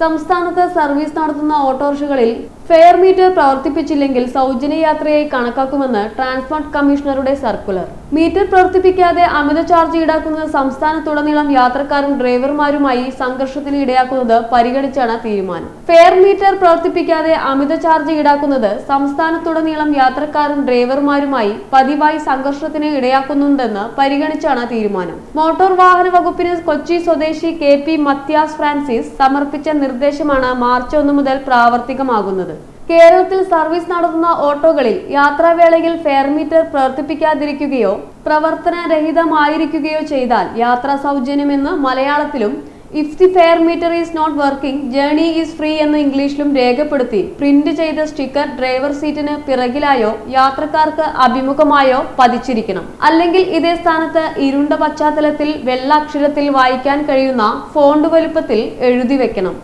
സംസ്ഥാനത്ത് സർവീസ് നടത്തുന്ന ഓട്ടോറിക്ഷകളിൽ fare meter പ്രവർത്തിപ്പിച്ചില്ലെങ്കിൽ സൗജന്യ യാത്രയായി കണക്കാക്കുമെന്ന് ട്രാൻസ്പോർട്ട് കമ്മീഷണറുടെ സർക്കുലർ. മീറ്റർ പ്രവർത്തിപ്പിക്കാതെ അമിത ചാർജ് ഈടാക്കുന്നത് സംസ്ഥാനത്തുടനീളം യാത്രക്കാരും ഡ്രൈവർമാരുമായി സംഘർഷത്തിന് ഇടയാക്കുന്നത് പരിഗണിച്ചാണ് തീരുമാനം. ഫെയർ മീറ്റർ പ്രവർത്തിപ്പിക്കാതെ അമിത ചാർജ് ഈടാക്കുന്നത് സംസ്ഥാനത്തുടനീളം യാത്രക്കാരും ഡ്രൈവർമാരുമായി പതിവായി സംഘർഷത്തിന് ഇടയാക്കുന്നുണ്ടെന്ന് പരിഗണിച്ചാണ് തീരുമാനം. മോട്ടോർ വാഹന വകുപ്പിന് കൊച്ചി സ്വദേശി കെ പി മത്യാസ് ഫ്രാൻസിസ് സമർപ്പിച്ച നിർദ്ദേശമാണ് മാർച്ച് ഒന്ന് മുതൽ പ്രാവർത്തികമാകുന്നത്. കേരളത്തിൽ സർവീസ് നടത്തുന്ന ഓട്ടോകളിൽ യാത്രാവേളയിൽ ഫെയർ മീറ്റർ പ്രവർത്തിപ്പിക്കാതിരിക്കുകയോ പ്രവർത്തനരഹിതമായിരിക്കുകയോ ചെയ്താൽ യാത്ര സൗജന്യമെന്ന് മലയാളത്തിലും if the fare meter is not working journey is free എന്ന് ഇംഗ്ലീഷിലും രേഖപ്പെടുത്തി പ്രിന്റ് ചെയ്ത സ്റ്റിക്കർ ഡ്രൈവർ സീറ്റിന് പിറകിലായോ യാത്രക്കാർക്ക് അഭിമുഖമായോ പതിച്ചിരിക്കണം. അല്ലെങ്കിൽ ഇതേ സ്ഥാനത്ത് ഇരുണ്ട പശ്ചാത്തലത്തിൽ വെള്ള അക്ഷരത്തിൽ വായിക്കാൻ കഴിയുന്ന ഫോണ്ട് വലുപ്പത്തിൽ എഴുതി വെക്കണം.